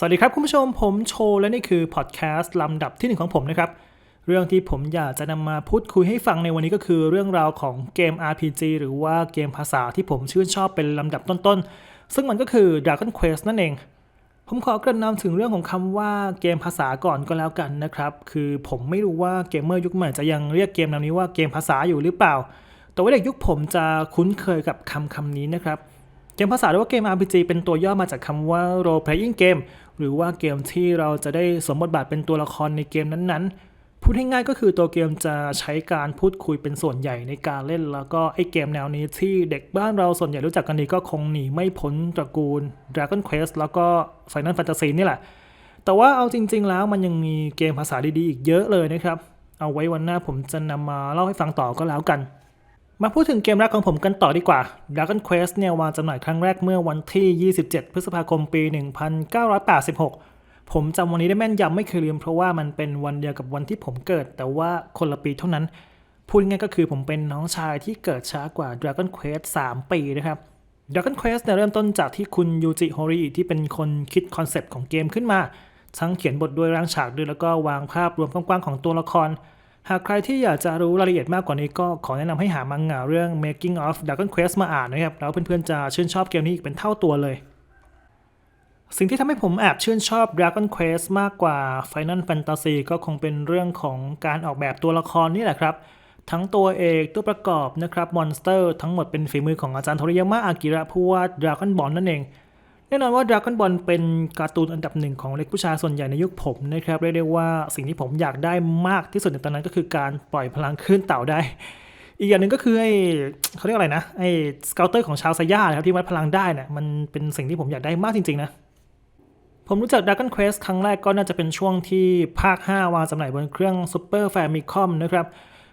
สวัสดีครับคุณผู้ชมผมโชว์และนี่คือพอดแคสต์ลำดับที่หนึ่งของผมนะครับ เรื่องที่ผมอยากจะนำมาพูดคุยให้ฟังในวันนี้ก็คือเรื่องราวของเกม RPG หรือว่าเกมภาษาที่ผมชื่นชอบเป็นลำดับต้นๆ ซึ่งมันก็คือ Dragon Quest นั่นเอง ผมขอกระนำถึงเรื่องของคำว่าเกมภาษาก่อนก็แล้วกันนะครับ คือผมไม่รู้ว่าเกมเมอร์ยุคใหม่จะยังเรียกเกมแนวนี้ว่าเกมภาษาอยู่หรือเปล่า แต่ว่าเด็กยุคผมจะคุ้นเคยกับคำคำนี้นะครับเกมภาษาหรือว่าเกม RPG เป็นตัวย่อมาจากคำว่า role playing game หรือว่าเกมที่เราจะได้สวมบทบาทเป็นตัวละครในเกมนั้นๆ พูดง่ายๆก็คือตัวเกมจะใช้การพูดคุยเป็นส่วนใหญ่ในการเล่น แล้วก็ไอเกมแนวนี้ที่เด็กบ้านเราส่วนใหญ่รู้จักกันดีก็คงหนีไม่พ้นตระกูล Dragon Quest แล้วก็ Final Fantasy นี่แหละ แต่ว่าเอาจริง ๆ แล้วมันยังมีเกมภาษาดีๆอีกเยอะเลยนะครับ เอาไว้วันหน้าผมจะนำมาเล่าให้ฟังต่อก็แล้วกัน มาพูดถึงเกมแรกของผมกันต่อดีกว่า Dragon Quest เนี่ยวางจำหน่ายครั้งแรกเมื่อวันที่ 27 พฤษภาคมปี 1986 ผมจำวันนี้ได้แม่นยำไม่เคยลืมเพราะว่ามันเป็นวันเดียวกับวันที่ผมเกิด แต่ว่าคนละปีเท่านั้น พูดง่ายก็คือผมเป็นน้องชายที่เกิดช้ากว่า Dragon Quest 3 ปีนะครับ Dragon Quest เนี่ยเริ่มต้นจากที่คุณยูจิโฮริที่เป็นคนคิดคอนเซปต์ของเกมขึ้นมา ทั้งเขียนบทด้วยร่างฉากด้วยแล้วก็วางภาพรวมกว้างๆของตัวละคร หากใครที่อยากจะรู้รายละเอียดมากกว่านี้ก็ขอแนะนำให้หามังงะเรื่อง Making of Dragon Quest มาอ่านนะครับ แล้วเพื่อนๆจะชื่นชอบเกมนี้อีกเป็นเท่าตัวเลย สิ่งที่ทำให้ผมแอบชื่นชอบ Dragon Quest มากกว่า Final Fantasy ก็คงเป็นเรื่องของการออกแบบตัวละครนี่แหละครับทั้งตัวเอกตัวประกอบนะครับมอนสเตอร์ทั้งหมดเป็นฝีมือของอาจารย์โทริยามะอากิระผู้วาด Dragon Ball นั่นเอง แน่นอนว่า Dragon Ball เป็นการ์ตูนอันดับหนึ่งของเล็กผู้ชายส่วนใหญ่ในยุคผมนะครับเรียกได้ว่าสิ่งที่ผมอยากได้มากที่สุดในตอนนั้นก็คือการปล่อยพลังขึ้นเต่าได้ อีกอย่างหนึ่งก็คือไอ้เขาเรียกอะไรนะไอ้สเกลเตอร์ของชาวไซย่านะครับที่วัดพลังได้เนี่ยมันเป็นสิ่งที่ผมอยากได้มากจริงๆนะผมรู้จัก Dragon Quest ครั้งแรกก็น่าจะเป็นช่วงที่ภาค 5 วางจำหน่ายบนเครื่อง Super Famicom นะครับ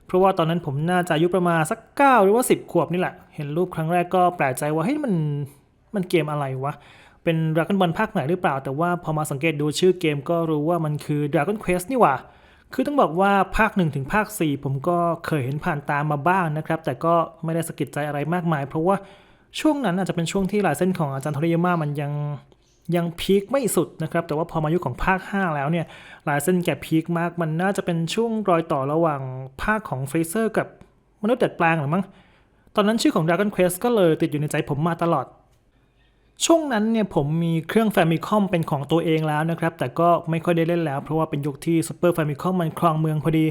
เพราะว่าตอนนั้นผมน่าจะอายุประมาณสัก 9 หรือว่า 10 ขวบนี่แหละ เห็นรูปครั้งแรกก็แปลกใจว่าเฮ้ยมันมันเกมอะไรวะ เป็น Dragon Ball ภาคไหนหรือเปล่า แต่ว่าพอมาสังเกตดูชื่อเกมก็รู้ว่ามันคือ Dragon Quest นี่หว่า คือต้องบอกว่าภาค 1 ถึงภาค 4 ผมก็เคยเห็นผ่านตามมาบ้างนะครับ แต่ก็ไม่ได้สะกิดใจอะไรมากมาย เพราะว่าช่วงนั้นอาจจะเป็นช่วงที่ลายเส้นของอาจารย์โทริยาม่ามันยังยังพีคไม่สุดนะครับ แต่ว่าพอมายุคของภาค 5 แล้วเนี่ยลายเส้นแกพีคมาก มันน่าจะเป็นช่วงรอยต่อระหว่างภาคของเฟเซอร์กับมนุษย์ดัดแปลงหรือมั้ง ตอนนั้นชื่อของ Dragon Quest ก็เลยติดอยู่ในใจผมมาตลอด ช่วงนั้นเนี่ยผมมีเครื่อง Famicom เป็นของตัวเองแล้วนะครับ แต่ก็ไม่ค่อยได้เล่นแล้ว เพราะว่าเป็นยุคที่ Super Famicom มันครองเมืองพอดี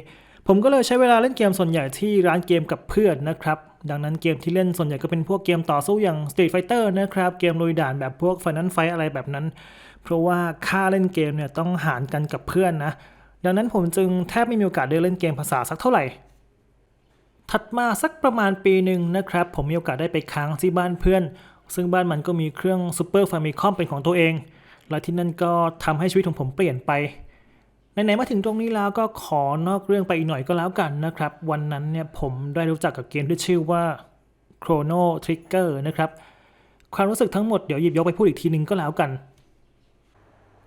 ผมก็เลยใช้เวลาเล่นเกมส่วนใหญ่ที่ร้านเกมกับเพื่อนนะครับ ดังนั้นเกมที่เล่นส่วนใหญ่ก็เป็นพวกเกมต่อสู้อย่าง Street Fighter นะครับ เกมลุยด่านแบบพวก Final Fight อะไรแบบนั้น เพราะว่าค่าเล่นเกมเนี่ยต้องหารกันกับเพื่อนนะ ดังนั้นผมจึงแทบไม่มีโอกาสได้เล่นเกมภาษาสักเท่าไหร่ถัดมาสักประมาณปีหนึ่งนะครับ ผมมีโอกาสได้ไปค้างที่บ้านเพื่อน ซึ่งบ้านมันก็มีเครื่อง Super Famicom เป็นของตัวเอง และที่นั่นก็ทำให้ชีวิตของผมเปลี่ยนไปไหนๆมาถึงตรงนี้แล้วก็ขอนอกเรื่องไปอีกหน่อยก็แล้วกันนะครับ วันนั้นเนี่ยผมได้รู้จักกับเกมที่ชื่อว่า Chrono Trigger นะครับ ความรู้สึกทั้งหมดเดี๋ยวหยิบยกไปพูดอีกทีนึงก็แล้วกัน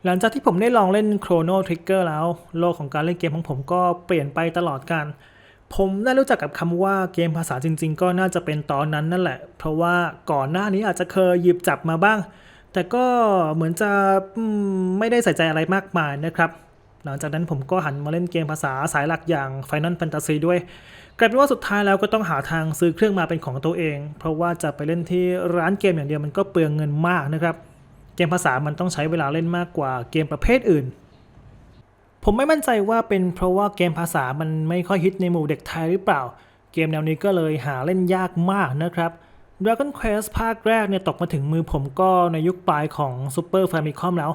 หลังจากที่ผมได้ลองเล่น Chrono Trigger แล้ว โลกของการเล่นเกมของผมก็เปลี่ยนไปตลอดการ ผมได้รู้จักกับคำว่าเกมภาษาจริง ๆ ก็น่าจะเป็นตอนนั้นนั่นแหละ เพราะว่าก่อนหน้านี้อาจจะเคยหยิบจับมาบ้าง แต่ก็เหมือนจะไม่ได้ใส่ใจอะไรมากมายนะครับ หลังจากนั้นผมก็หันมาเล่นเกมภาษาสายหลักอย่าง Final Fantasy ด้วยกลายเป็นว่าสุดท้ายแล้วก็ต้องหาทางซื้อเครื่องมาเป็นของตัวเอง เพราะว่าจะไปเล่นที่ร้านเกมอย่างเดียวมันก็เปลืองเงินมากนะครับ เกมภาษามันต้องใช้เวลาเล่นมากกว่าเกมประเภทอื่น ผมไม่มั่นใจว่าเป็นเพราะว่าเกมภาษามันไม่ค่อยฮิตในหมู่เด็กไทยหรือเปล่า เกมแนวนี้ก็เลยหาเล่นยากมากนะครับ Dragon Quest ภาคแรกเนี่ยตกมาถึงมือผมก็ในยุคปลายของ Super Famicom แล้ว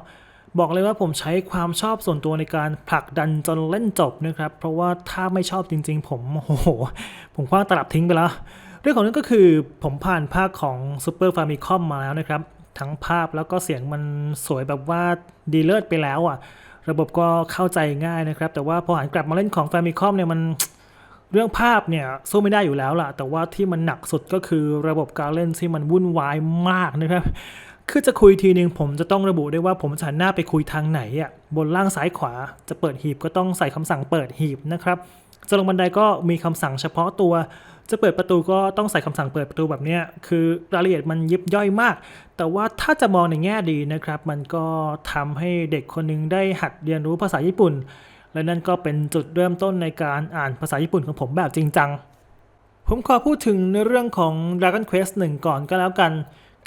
บอกเลยว่าผมใช้ความชอบส่วนตัวในการผลักดันจนเล่นจบนะครับ เพราะว่าถ้าไม่ชอบจริงๆ ผมโอ้โห ผมคว้างตลับทิ้งไปแล้ว เรื่องของนั้นก็คือผมผ่านภาคของ Super Famicom มาแล้วนะครับ ทั้งภาพแล้วก็เสียงมันสวยแบบว่าดีเลิศไปแล้วอะ ระบบก็เข้าใจง่ายนะครับ แต่ว่าพอหันกลับมาเล่นของ Famicom เนี่ยมันเรื่องภาพเนี่ยสู้ไม่ได้อยู่แล้วล่ะ แต่ว่าที่มันหนักสุดก็คือระบบการเล่นที่มันวุ่นวายมากนะครับ คือจะคุยทีนึงผมจะต้องระบุได้ว่าผมจะหันหน้าไปคุยทางไหนอะบนล่างซ้ายขวาจะเปิดหีบก็ต้องใส่คำสั่งเปิดหีบนะครับจะลงบันไดก็มีคำสั่งเฉพาะตัว จะเปิดประตูก็ต้องใส่คำสั่งเปิดประตูแบบนี้คือรายละเอียดมันยิบย่อยมาก แต่ว่าถ้าจะมองในแง่ดีนะครับ มันก็ทำให้เด็กคนหนึงได้หัดเรียนรู้ภาษาญี่ปุ่น และนั่นก็เป็นจุดเริ่มต้นในการอ่านภาษาญี่ปุ่นของผมแบบจริงจัง ผมขอพูดถึงในเรื่องของ Dragon Quest 1 ก่อนก็แล้วกัน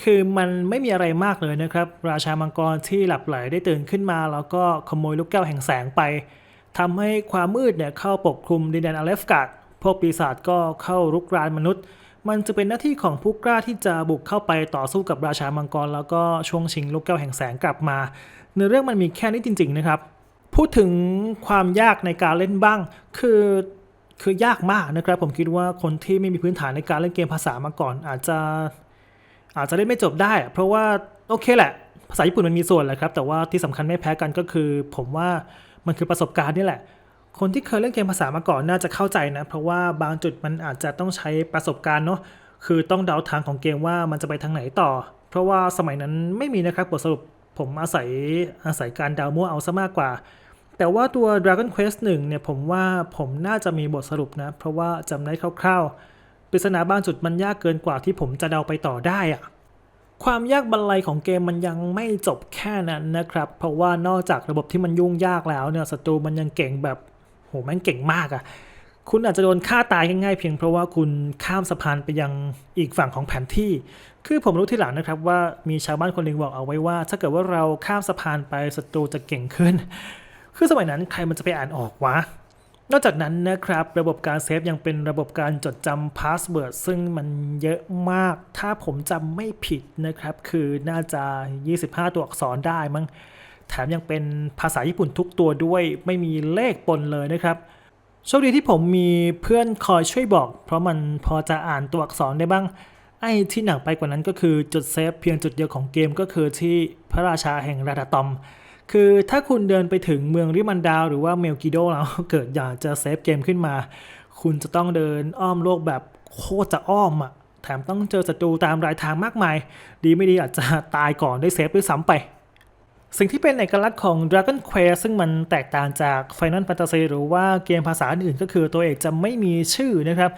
คือมันไม่มีอะไรมากเลยนะครับ ราชามังกรที่หลับไหลได้ตื่นขึ้นมา แล้วก็ขโมยลูกแก้วแห่งแสงไปทำให้ความมืดเนี่ยเข้าปกคลุมดินแดนอเลฟกาด วกปีศาจก็เข้ารุกรานมนุษย์ มันจะเป็นหน้าที่ของผู้กล้าที่จะบุกเข้าไปต่อสู้กับราชามังกร แล้วก็ช่วงชิงลูกแก้วแห่งแสงกลับมาเนื้อเรื่องมันมีแค่นี้จริง ๆ นะครับ พูดถึงความยากในการเล่นบ้าง คือคือยากมากนะครับ ผมคิดว่าคนที่ไม่มีพื้นฐานในการเล่นเกมภาษามาก่อน อาจจะอาจจะเล่นไม่จบได้ เพราะว่าโอเคแหละ ภาษาญี่ปุ่นมันมีส่วนแหละครับ แต่ว่าที่สำคัญไม่แพ้กันก็คือ ผมว่ามันคือประสบการณ์นี่แหละ คนที่เคยเล่นเกมภาษามาก่อนน่าจะเข้าใจนะ เพราะว่าบางจุดมันอาจจะต้องใช้ประสบการณ์เนาะคือต้องเดาทางของเกมว่ามันจะไปทางไหนต่อ เพราะว่าสมัยนั้นไม่มีนะครับบทสรุปผมอาศัยอาศัยการเดามั่วเอาซะมากกว่า แต่ว่าตัว Dragon Quest 1เนี่ยผมว่าผมน่าจะมีบทสรุปนะ เพราะว่าจำได้คร่าวๆปริศนาบางจุดมันยากเกินกว่าที่ผมจะเดาไปต่อได้อะความยากบรรลัยของเกมมันยังไม่จบแค่นั้นนะครับ เพราะว่านอกจากระบบที่มันยุ่งยากแล้วเนี่ยศัตรูมันยังเก่งแบบ แม่งเก่งมากอะ่ะคุณอาจจะโดนฆ่าตายง่ายๆเพียงเพราะว่าคุณข้ามสะพานไปยังอีกฝั่งของแผนที่ คือผมรู้ที่หลังนะครับว่ามีชาวบ้านคนหนึ่งบอกเอาไว้ว่า ถ้าเกิดว่าเราข้ามสะพานไปศัตรูจะเก่งขึ้น คือสมัยนั้นใครมันจะไปอ่านออกวะ นอกจากนั้นนะครับ ระบบการเซฟยังเป็นระบบการจดจำพาสเวิร์ดซึ่งมันเยอะมาก ถ้าผมจำไม่ผิดนะครับ คือน่าจะ 25 ตัวอักษรได้มั้ง แถมยังเป็นภาษาญี่ปุ่นทุกตัวด้วยไม่มีเลขปนเลยนะครับโชคดีที่ผมมีเพื่อนคอยช่วยบอก เพราะมันพอจะอ่านตัวอักษรได้บ้าง ไอ้ที่หนักไปกว่านั้นก็คือจุดเซฟเพียงจุดเดียวของเกมก็คือที่พระราชาแห่งราดาตอม คือถ้าคุณเดินไปถึงเมืองริมันดาว หรือว่าเมลกิโดแล้วเกิดอยากจะเซฟเกมขึ้นมา คุณจะต้องเดินอ้อมโลกแบบโคตรจะอ้อมอะแถมต้องเจอศัตรูตามรายทางมากมาย ดีไม่ดีอาจจะตายก่อนได้เซฟด้วยซ้ำไป สิ่งที่เป็นเอกลักษณ์ของ Dragon Quest ซึ่งมันแตกต่างจาก Final Fantasy หรือว่าเกมภาษาอื่นก็คือตัวเอกจะไม่มีชื่อนะครับ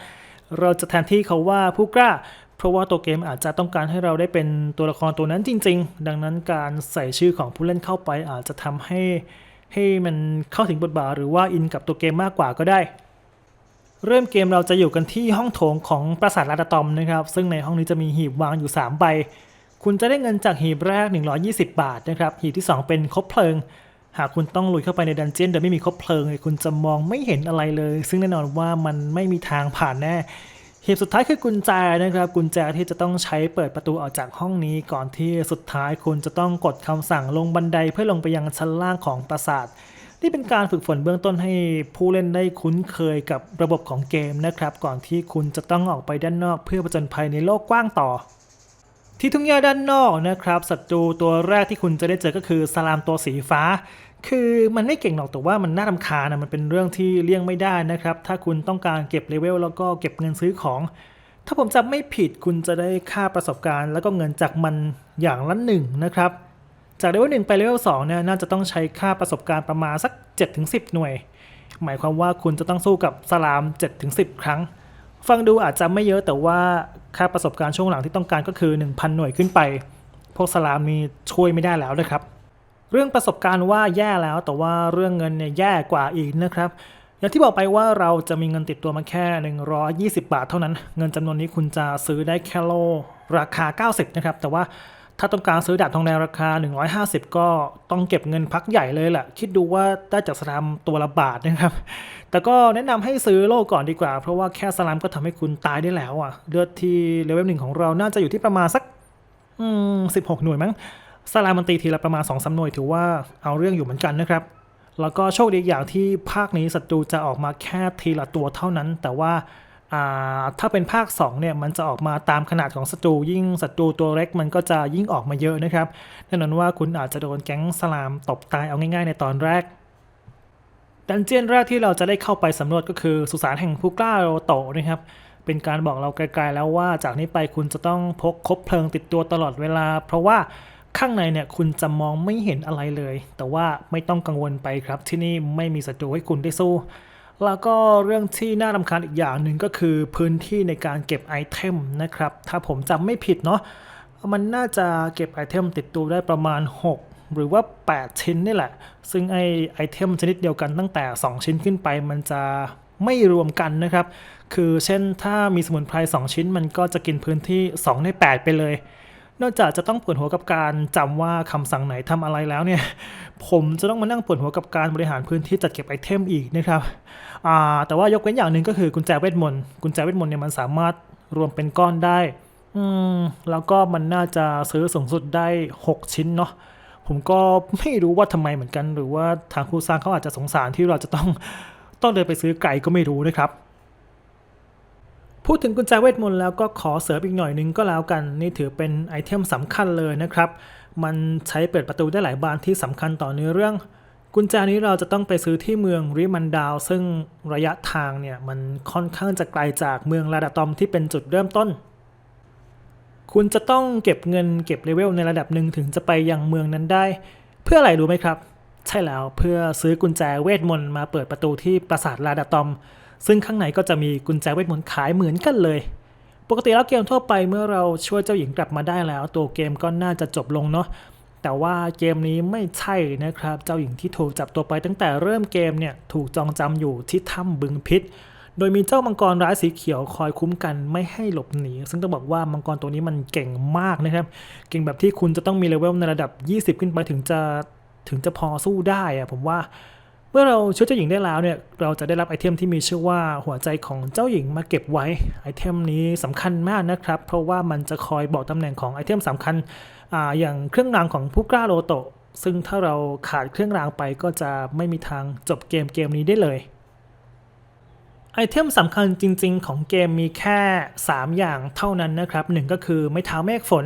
เราจะแทนที่เขาว่าผู้กล้า เพราะว่าตัวเกมอาจจะต้องการให้เราได้เป็นตัวละครตัวนั้นจริง ๆ ดังนั้นการใส่ชื่อของผู้เล่นเข้าไปอาจจะทำให้ให้มันเข้าถึงบทบาทหรือว่าอินกับตัวเกมมากกว่าก็ได้ เริ่มเกมเราจะอยู่กันที่ห้องโถงของปราสาทลาดาตอมนะครับ ซึ่งในห้องนี้จะมีหีบวางอยู่ 3 ใบ คุณจะได้เงินจากหีบแรก 120 บาทนะครับ หีบที่ 2 เป็นคบเพลิง หากคุณต้องลุยเข้าไปในดันเจียนโดยไม่มีคบเพลิงคุณจะมองไม่เห็นอะไรเลย ซึ่งแน่นอนว่ามันไม่มีทางผ่านแน่ หีบสุดท้ายคือกุญแจนะครับ กุญแจที่จะต้องใช้เปิดประตูออกจากห้องนี้ ก่อนที่สุดท้ายคุณจะต้องกดคำสั่งลงบันไดเพื่อลงไปยังชั้นล่างของปราสาทนี่เป็นการฝึกฝนเบื้องต้นให้ผู้เล่นได้คุ้นเคยกับระบบของเกมนะครับ ก่อนที่คุณจะต้องออกไปด้านนอกเพื่อผจญภัยในโลกกว้างต่อ ที่ทุ่งหญ้าด้านนอกนะครับศัตรูตัวแรกที่คุณจะได้เจอก็คือสลามตัวสีฟ้า คือมันไม่เก่งหรอกแต่ว่ามันน่ารำคาญนะมันเป็นเรื่องที่เลี่ยงไม่ได้นะครับ ถ้าคุณต้องการเก็บเลเวลแล้วก็เก็บเงินซื้อของ ถ้าผมจำไม่ผิดคุณจะได้ค่าประสบการณ์ แล้วก็เงินจากมันอย่างละหนึ่งนะครับ จากเลเวลหนึ่งไปเลเวลสองเนี่ยน่าจะต้องใช้ค่าประสบการณ์ประมาณสัก 7-10 หน่วย หมายความว่าคุณจะต้องสู้กับสลาม 7-10 ครั้ง ฟังดูอาจจะไม่เยอะแต่ว่าค่าประสบการณ์ช่วงหลังที่ต้องการก็คือ 1,000 หน่วยขึ้นไป พวกสลามมีช่วยไม่ได้แล้วนะครับ เรื่องประสบการณ์ว่าแย่แล้วแต่ว่าเรื่องเงินเนี่ยแย่กว่าอีกนะครับอย่างที่บอกไปว่าเราจะมีเงินติดตัวมาแค่ 120 บาทเท่านั้น เงินจำนวนนี้คุณจะซื้อได้แค่โลราคา 90 นะครับ แต่ว่า ถ้าต้องการซื้อดาบทองแดงราคา 150 ก็ต้องเก็บเงินพักใหญ่เลยแหละ คิดดูว่าได้จากสลามตัวละบาทนะครับ แต่ก็แนะนำให้ซื้อโล่ก่อนดีกว่า เพราะว่าแค่สลามก็ทำให้คุณตายได้แล้วอะ เลือดที่เลเวลหนึ่งของเราน่าจะอยู่ที่ประมาณสักอืม16หน่วยมั้งสลามมันตีทีละประมาณ2อสหน่วยถือว่าเอาเรื่องอยู่เหมือนกันนะครับ แล้วก็โชคดีอย่างที่ภาคนี้ศัตรูจะออกมาแค่ทีละตัวเท่านั้น แต่ว่า ถ้าเป็นภาค2เนี่ยมันจะออกมาตามขนาดของศัตรูยิ่งศัตรูตัวเล็กมันก็จะยิ่งออกมาเยอะนะครับแน่นอนว่าคุณอาจจะโดนแก๊งสลามตบตายเอาง่ายๆ ในตอนแรก ดันเจียนแรกที่เราจะได้เข้าไปสำรวจก็คือสุสานแห่งผู้กล้าโรโตนะครับเป็นการบอกเราไกลๆแล้วว่าจากนี้ไปคุณจะต้องพกคบเพลิงติดตัวตลอดเวลา เพราะว่าข้างในเนี่ยคุณจะมองไม่เห็นอะไรเลย แต่ว่าไม่ต้องกังวลไปครับที่นี่ไม่มีศัตรูให้คุณได้สู้ แล้วก็เรื่องที่น่ารำคาญอีกอย่างหนึ่งก็คือพื้นที่ในการเก็บไอเทมนะครับ ถ้าผมจำไม่ผิดเนาะมันน่าจะเก็บไอเทมติดตัวได้ประมาณ 6 หรือว่า 8 ชิ้นนี่แหละ ซึ่งไอไอเทมชนิดเดียวกันตั้งแต่ 2 ชิ้นขึ้นไปมันจะไม่รวมกันนะครับ คือเช่นถ้ามีสมุนไพร 2 ชิ้นมันก็จะกินพื้นที่ 2 ใน 8 ไปเลย นอกจากจะต้องปวดหัวกับการจำว่าคำสั่งไหนทำอะไรแล้วเนี่ย ผมจะต้องมานั่งปวดหัวกับการบริหารพื้นที่จัดเก็บไอเทมอีกนะครับอ่าแต่ว่ายกเว้นอย่างหนึ่งก็คือกุญแจเวทมนต์กุญแจเวทมนต์เนี่ยมันสามารถรวมเป็นก้อนได้ อืมแล้วก็มันน่าจะซื้อสูงสุดได้ 6 ชิ้นเนาะผมก็ไม่รู้ว่าทำไมเหมือนกัน หรือว่าทางผู้สร้างเขาอาจจะสงสารที่เราจะต้องต้องเดินไปซื้อไก่ก็ไม่รู้นะครับ พูดถึงกุญแจเวทมนต์แล้วก็ขอเสริมอีกหน่อยนึงก็แล้วกัน นี่ถือเป็นไอเทมสำคัญเลยนะครับ มันใช้เปิดประตูได้หลายบานที่สำคัญต่อเนื้อเรื่อง กุญแจนี้เราจะต้องไปซื้อที่เมืองริมันดาว ซึ่งระยะทางเนี่ยมันค่อนข้างจะไกลจากเมืองลาดาตอมที่เป็นจุดเริ่มต้น คุณจะต้องเก็บเงินเก็บเลเวลในระดับหนึ่งถึงจะไปยังเมืองนั้นได้ เพื่ออะไรรู้ไหมครับ ใช่แล้วเพื่อซื้อกุญแจเวทมนต์มาเปิดประตูที่ปราสาทลาดาตอม ซึ่งข้างในก็จะมีกุญแจเวทมนต์ขายเหมือนกันเลย ปกติแล้วเกมทั่วไปเมื่อเราช่วยเจ้าหญิงกลับมาได้แล้ว ตัวเกมก็น่าจะจบลงเนาะแต่ว่าเกมนี้ไม่ใช่นะครับ เจ้าหญิงที่ถูกจับตัวไปตั้งแต่เริ่มเกมเนี่ยถูกจองจำอยู่ที่ถ้ำบึงพิษ โดยมีเจ้ามังกรร้ายสีเขียวคอยคุ้มกันไม่ให้หลบหนี ซึ่งต้องบอกว่ามังกรตัวนี้มันเก่งมากนะครับ เก่งแบบที่คุณจะต้องมีเลเวลในระดับ 20 ขึ้นไปถึงจะถึงจะพอสู้ได้อะผมว่า มื่อเราช่วยเจ้าหญิงได้แล้วเนี่ยเราจะได้รับไอเทมที่มีชื่อว่าหัวใจของเจ้าหญิงมาเก็บไว้ไอเทมนี้สำคัญมากนะครับ เพราะว่ามันจะคอยบอกตำแหน่งของไอเทมสำคัญออย่างเครื่องรางของผู้กล้าโลโตะซึ่งถ้าเราขาดเครื่องรางไปก็จะไม่มีทางจบเกมเกมนี้ได้เลยไอเทมสำคัญจริงๆ ของเกมมีแค่ 3 อย่างเท่านั้นนะครับหนึ่งก็คือไม้เท้าเมฆฝน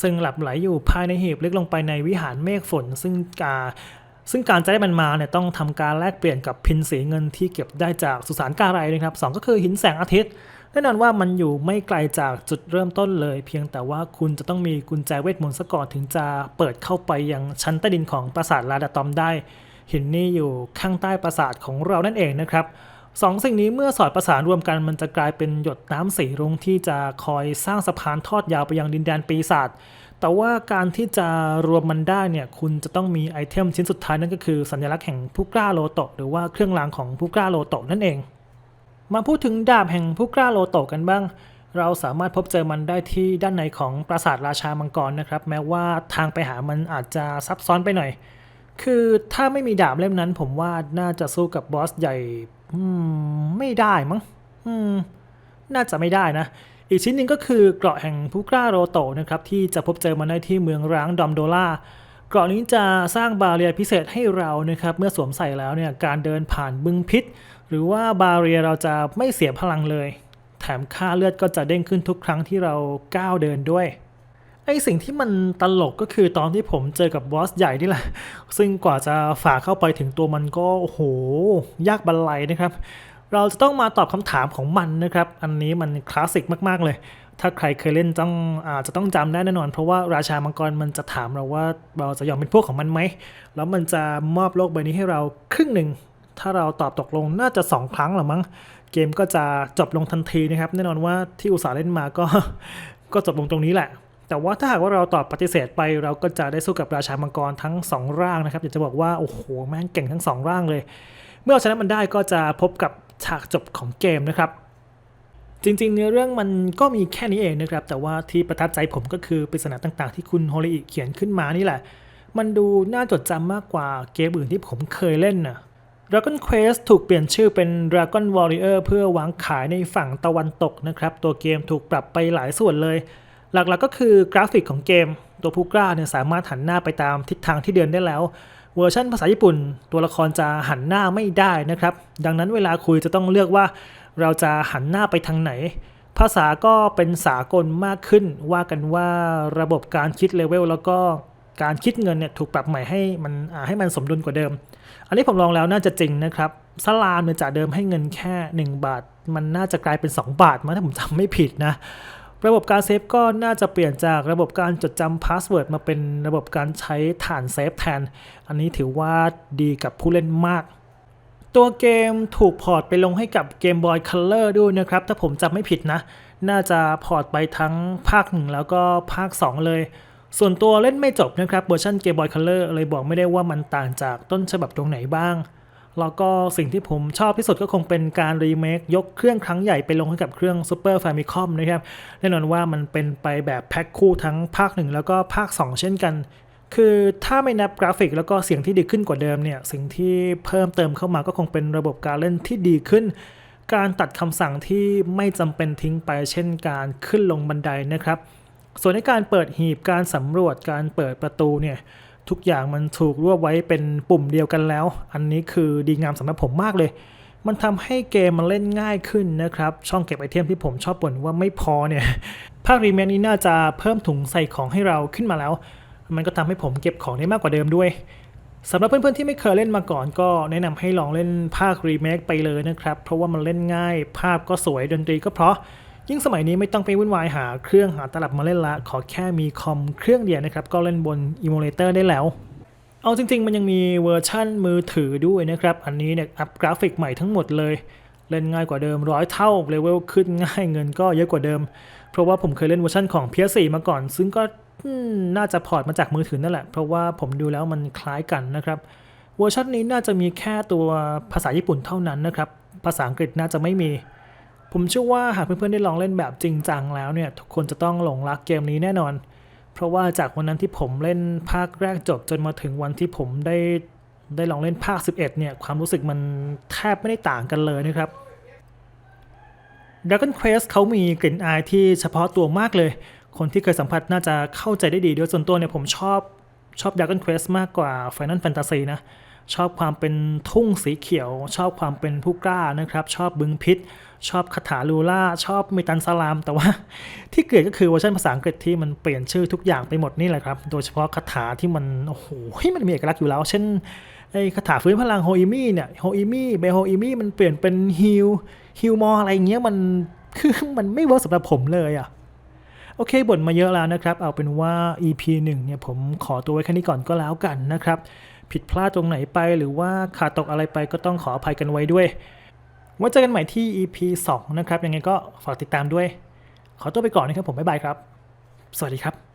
ซึ่งหลับไหลอยู่ภายในหีบลึกลงไปในวิหารเมฆฝน ซึ่งกา ซึ่งการจะได้มันมาเนี่ยต้องทำการแลกเปลี่ยนกับพินสีเงินที่เก็บได้จากสุสานกาไรนะครับสองก็คือหินแสงอาทิตย์แน่นอนว่ามันอยู่ไม่ไกลจากจุดเริ่มต้นเลย เพียงแต่ว่าคุณจะต้องมีกุญแจเวทมนต์ซะก่อนถึงจะเปิดเข้าไปยังชั้นใต้ดินของปราสาทลาดาตอมได้ หินนี่อยู่ข้างใต้ปราสาทของเรานั่นเองนะครับสองสิ่งนี้เมื่อสอดประสานรวมกันมันจะกลายเป็นหยดน้ำสีรุ้งที่จะคอยสร้างสะพานทอดยาวไปยังดินแดนปีศาจ แต่ว่าการที่จะรวมมันได้เนี่ยคุณจะต้องมีไอเทมชิ้นสุดท้ายนั่นก็คือสัญลักษณ์แห่งผู้กล้าโลโตหรือว่าเครื่องรางของผู้กล้าโลโตนั่นเอง มาพูดถึงดาบแห่งผู้กล้าโลโตกันบ้าง เราสามารถพบเจอมันได้ที่ด้านในของปราสาทราชามังกรนะครับ แม้ว่าทางไปหามันอาจจะซับซ้อนไปหน่อย คือถ้าไม่มีดาบเล่มนั้นผมว่าน่าจะสู้กับบอสใหญ่ไม่ได้มั้งน่าจะไม่ได้นะ อีกชิ้นหนึ่งก็คือเกราะแห่งผู้กล้าโรโตนะครับที่จะพบเจอมาได้ที่เมืองร้างดอมโดล่าเกราะนี้จะสร้างบาเรียพิเศษให้เรานะครับเมื่อสวมใส่แล้วเนี่ยการเดินผ่านบึงพิษ หรือว่าบาเรียเราจะไม่เสียพลังเลย แถมค่าเลือดก็จะเด้งขึ้นทุกครั้งที่เราก้าวเดินด้วยไอสิ่งที่มันตลกก็คือตอนที่ผมเจอกับบอสใหญ่นี่แหละ ซึ่งกว่าจะฝ่าเข้าไปถึงตัวมันก็โอ้โหยากบันไลนะครับ เราจะต้องมาตอบคำถามของมันนะครับ อันนี้มันคลาสสิกมาก ๆ เลย ถ้าใครเคยเล่นต้องอาจจะต้องจำได้แน่นอน เพราะว่าราชามังกรมันจะถามเราว่าเราจะยอมเป็นพวกของมันไหม แล้วมันจะมอบโลกใบนี้ให้เราครึ่งหนึ่ง ถ้าเราตอบตกลงน่าจะ 2 ครั้งหรือมั้ง เกมก็จะจบลงทันทีนะครับ แน่นอนว่าที่อุตสาห์เล่นมาก็ ก็จบลงตรงนี้แหละแต่ว่าถ้าหากว่าเราตอบปฏิเสธไปเราก็จะได้สู้กับราชามังกรทั้ง 2 ร่างนะครับอยากจะบอกว่า โอ้โห แม่งเก่งทั้ง 2 ร่างเลย เมื่อเอาชนะมันได้ก็จะพบกับ ฉากจบของเกมนะครับ จริงๆเนื้อเรื่องมันก็มีแค่นี้เองนะครับ แต่ว่าที่ประทับใจผมก็คือปริศนาต่างๆ ที่คุณโฮลิอิเขียนขึ้นมานี่แหละ มันดูน่าจดจำมากกว่าเกมอื่นที่ผมเคยเล่นนะ Dragon Quest ถูกเปลี่ยนชื่อเป็น Dragon Warrior เพื่อวางขายในฝั่งตะวันตกนะครับ ตัวเกมถูกปรับไปหลายส่วนเลย หลักๆก็คือกราฟิกของเกม ตัวผู้กล้าเนี่ยสามารถหันหน้าไปตามทิศทางที่เดินได้แล้ว เวอร์ชันภาษาญี่ปุ่น ตัวละครจะหันหน้าไม่ได้นะครับ ดังนั้นเวลาคุยจะต้องเลือกว่า เราจะหันหน้าไปทางไหน ภาษาก็เป็นสากลมากขึ้น ว่ากันว่าระบบการคิดเลเวลแล้วก็การคิดเงินเนี่ยถูกปรับใหม่ให้มันให้มันสมดุลกว่าเดิม อันนี้ผมลองแล้วน่าจะจริงนะครับสลามเนี่ยจากเดิมให้เงินแค่ 1 บาท มันน่าจะกลายเป็น 2 บาทมั้งถ้าผมจำไม่ผิดนะ ระบบการเซฟก็น่าจะเปลี่ยนจากระบบการจดจำพาสเวิร์ดมาเป็นระบบการใช้ฐานเซฟแทน อันนี้ถือว่าดีกับผู้เล่นมาก ตัวเกมถูกพอร์ตไปลงให้กับ Game Boy Color ด้วยนะครับ ถ้าผมจำไม่ผิดนะ น่าจะพอร์ตไปทั้งภาค 1 แล้วก็ภาค 2 เลย ส่วนตัวเล่นไม่จบนะครับเวอร์ชัน Game Boy Color เลยบอกไม่ได้ว่ามันต่างจากต้นฉบับตรงไหนบ้าง แล้วก็สิ่งที่ผมชอบที่สุดก็คงเป็นการรีเมคยกเครื่องครั้งใหญ่ไปลงให้กับเครื่อง Super Famicom นะครับแน่นอนว่ามันเป็นไปแบบแพ็คคู่ทั้งภาค 1 แล้วก็ภาค 2 เช่นกัน คือถ้าไม่นับกราฟิกแล้วก็เสียงที่ดีขึ้นกว่าเดิมเนี่ยสิ่งที่เพิ่มเติมเข้ามาก็คงเป็นระบบการเล่นที่ดีขึ้น การตัดคำสั่งที่ไม่จำเป็นทิ้งไป เช่นการขึ้นลงบันไดนะครับ ส่วนในการเปิดหีบการสำรวจการเปิดประตูเนี่ย ทุกอย่างมันถูกรวบไว้เป็นปุ่มเดียวกันแล้ว อันนี้คือดีงามสำหรับผมมากเลย มันทำให้เกมมันเล่นง่ายขึ้นนะครับ ช่องเก็บไอเทมที่ผมชอบบ่นว่าไม่พอเนี่ย ภาครีเมคนี้น่าจะเพิ่มถุงใส่ของให้เราขึ้นมาแล้ว มันก็ทำให้ผมเก็บของได้มากกว่าเดิมด้วยสำหรับเพื่อนๆที่ไม่เคยเล่นมาก่อนก็แนะนำให้ลองเล่นภาครีเมคไปเลยนะครับ เพราะว่ามันเล่นง่าย ภาพก็สวยดนตรีก็เพราะ ยิ่งสมัยนี้ไม่ต้องไปวุ่นวายหาเครื่องหาตลับมาเล่นละ ขอแค่มีคอมเครื่องเดียวนะครับ ก็เล่นบนอิมูเลเตอร์ได้แล้ว เอาจริง ๆ มันยังมีเวอร์ชั่นมือถือด้วยนะครับ อันนี้เนี่ยอัพกราฟิกใหม่ทั้งหมดเลย เล่นง่ายกว่าเดิมร้อยเท่าเลเวลขึ้นง่ายเงินก็เยอะกว่าเดิม เพราะว่าผมเคยเล่นเวอร์ชันของ PS4 มาก่อน ซึ่งก็น่าจะพอร์ตมาจากมือถือนั่นแหละ เพราะว่าผมดูแล้วมันคล้ายกันนะครับเวอร์ชันนี้น่าจะมีแค่ตัวภาษาญี่ปุ่นเท่านั้นนะครับ ภาษาอังกฤษน่าจะไม่มี ผมเชื่อว่าหากเพื่อนๆได้ลองเล่นแบบจริงจังแล้วเนี่ยทุกคนจะต้องหลงรักเกมนี้แน่นอน เพราะว่าจากวันนั้นที่ผมเล่นภาคแรกจบจนมาถึงวันที่ผมได้ได้ลองเล่นภาค 11 เนี่ยความรู้สึกมันแทบไม่ได้ต่างกันเลยนะครับ Dragon Quest เขามีกลิ่นอายที่เฉพาะตัวมากเลย คนที่เคยสัมผัสน่าจะเข้าใจได้ดีโดยส่วนตัวเนี่ยผมชอบชอบ Dragon Quest มากกว่า Final Fantasy นะ ชอบความเป็นทุ่งสีเขียว ชอบความเป็นผู้กล้านะครับ ชอบบึงพิษ ชอบคาถาลูล่าชอบมิตันซาลาม แต่ว่าที่เกิดก็คือเวอร์ชันภาษาอังกฤษที่มันเปลี่ยนชื่อทุกอย่างไปหมดนี่แหละครับ โดยเฉพาะคาถาที่มันโอ้โหมันมีเอกลักษณ์อยู่แล้ว เช่นไอ้คาถาฟื้นพลังโฮอิมี่เนี่ยโฮอิมี่เบโฮอิมี่มันเปลี่ยนเป็นฮิลฮิลมออะไรเงี้ยมันคือมันไม่เวิร์กสำหรับผมเลยอะโอเคบ่นมาเยอะแล้วนะครับ เอาเป็นว่า EP 1เนี่ยผมขอตัวไว้แค่นี้ก่อนก็แล้วกันนะครับ ผิดพลาดตรงไหนไปหรือว่าขาดตกอะไรไปก็ต้องขออภัยกันไว้ด้วย ไว้เจอกันใหม่ที่ EP 2 นะครับ ยังไงก็ฝากติดตามด้วย ขอตัวไปก่อนนะครับผม บ๊ายบายครับ สวัสดีครับ